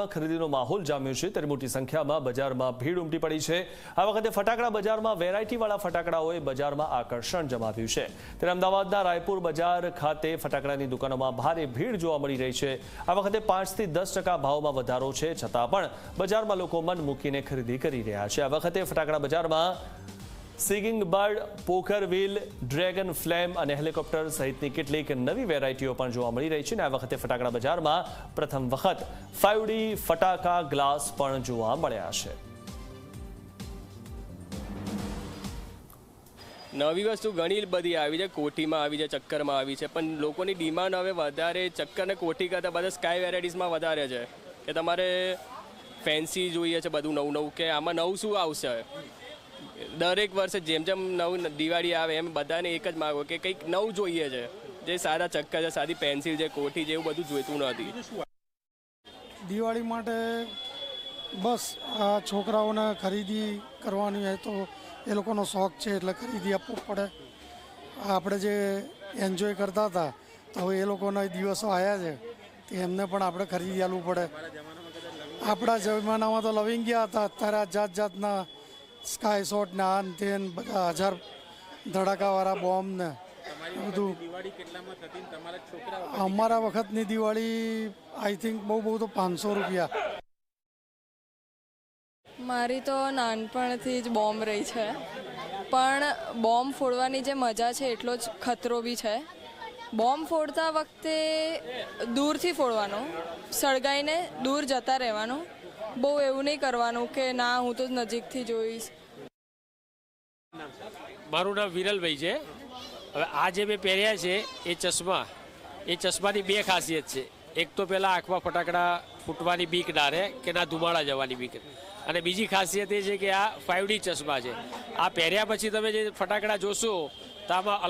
બજારમાં ખરીદીનો માહોલ જામ્યો છે. ત્યારે મોટી સંખ્યામાં બજારમાં ભીડ ઉમટી પડી છે. આ વખતે ફટાકડા બજારમાં વેરાયટીવાળા ફટાકડાઓએ બજારમાં આકર્ષણ જમાવ્યું છે. ત્યારે અમદાવાદના રાયપુર બજાર ખાતે ફટાકડાની દુકાનોમાં ભારે ભીડ જોવા મળી રહી છે. આ વખતે પાંચથી દસ ભાવમાં વધારો છે. છતાં પણ બજારમાં લોકો મન મૂકીને ખરીદી કરી રહ્યા છે. આ વખતે ફટાકડા બજારમાં singing bird poker wheel, dragon flame અને હેલિકોપ્ટર સહિતની કેટલીક નવી વેરાયટીઓ પણ જોવા મળી રહી છે અને આ વખતે ફટાકડા બજારમાં પ્રથમ વખત ફાઇવડી ફટાકા ગ્લાસ પણ જોવા મળ્યા છે. નવી વસ્તુ ઘણી બધી આવી છે, કોઠીમાં આવી છે, ચક્કરમાં આવી છે, પણ લોકોની ડિમાન્ડ હવે વધારે, ચક્કર ને કોઠી કરતાં બધા સ્કાય વેરાયટીઝમાં વધારે છે. કે તમારે ફેન્સી જોઈએ છે, બધું નવું નવું કે આમાં નવું શું આવશે? દરેક વર્ષે જેમ જેમ નવું દિવાળી આવે એમ બધાને એક જ માગો કે કંઈક નવું જોઈએ છે. જે સારા ચક્કર છે સાદી પેન્સિલ છે, કોઠી છે, એવું બધું જોઈતું નથી. દિવાળી માટે બસ આ છોકરાઓને ખરીદી કરવાની હોય તો એ લોકોનો શોખ છે એટલે ખરીદી આપવું પડે. આપણે જે એન્જોય કરતા હતા, તો હવે એ લોકોના દિવસો આવ્યા છે, તો એમને પણ આપણે ખરીદી આપવું પડે. આપણા જમાનામાં તો લવિંગ ગયા હતા, અત્યારે જાત જાતના સ્કાય શોટ ને આ ને તે ને બધા હજાર ધડાકાવાળા બોમ્બ ને બધું. અમારા વખતની દિવાળી આઈ થિંક બહુ બહુ તો પાંચસો રૂપિયા. મારી તો નાનપણથી જ બોમ્બ રહી છે. પણ બોમ્બ ફોડવાની જે મજા છે એટલો જ ખતરો બી છે. બોમ્બ ફોડતા વખતે દૂરથી ફોડવાનો, સળગાઈને દૂર જતા રહેવાનું. બહુ એવું નહીં કરવાનું કે ના, હું તો નજીકથી જોઈશ. મારું નામ વિરલભાઈ છે. હવે આ જે મેં પહેર્યા છે, એ ચશ્મા, એ ચશ્માની બે ખાસિયત છે. એક તો પહેલાં આંખમાં ફટાકડા ફૂટવાની બીક ના રહે કે ના ધુમાડા જવાની બીક અને બીજી ખાસિયત એ છે કે આ ફાઈવ ચશ્મા છે. આ પહેર્યા પછી તમે જે ફટાકડા જોશો, તો આમાં